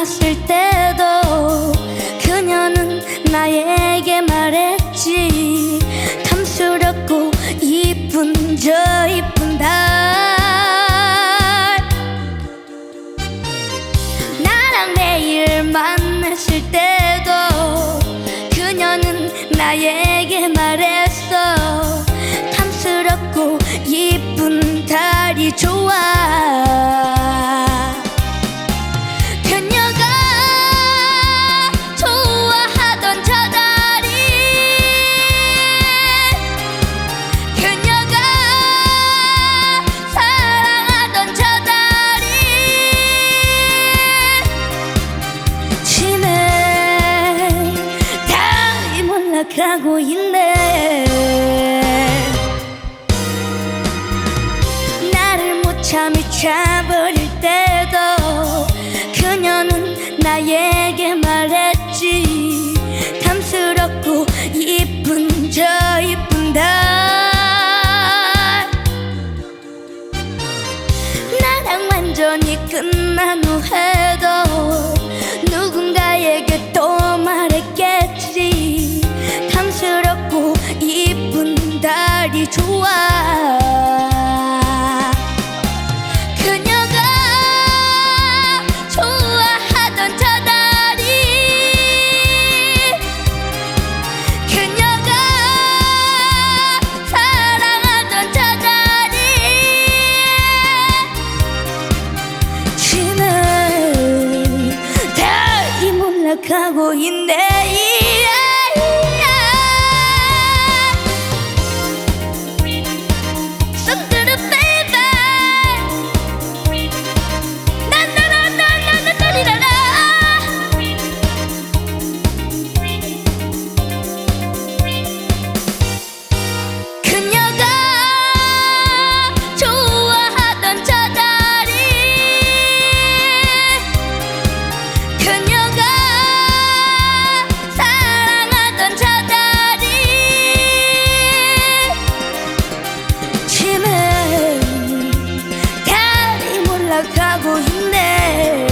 만났을 때도 그녀는 나에게 말했지. 탐스럽고 이쁜 저 이쁜 달. 나랑 매일 만났을 때도 몰락하고 있네. 나를 못 참이 차버릴 때도 그녀는 나에게 말했지. 탐스럽고 이쁜 저 이쁜 달. 나랑 완전히 끝난 후에 좋아. 그녀가 좋아하던 저 다리 그녀가 사랑하던 저 다리 지는 다이 몰락하고 있네 ね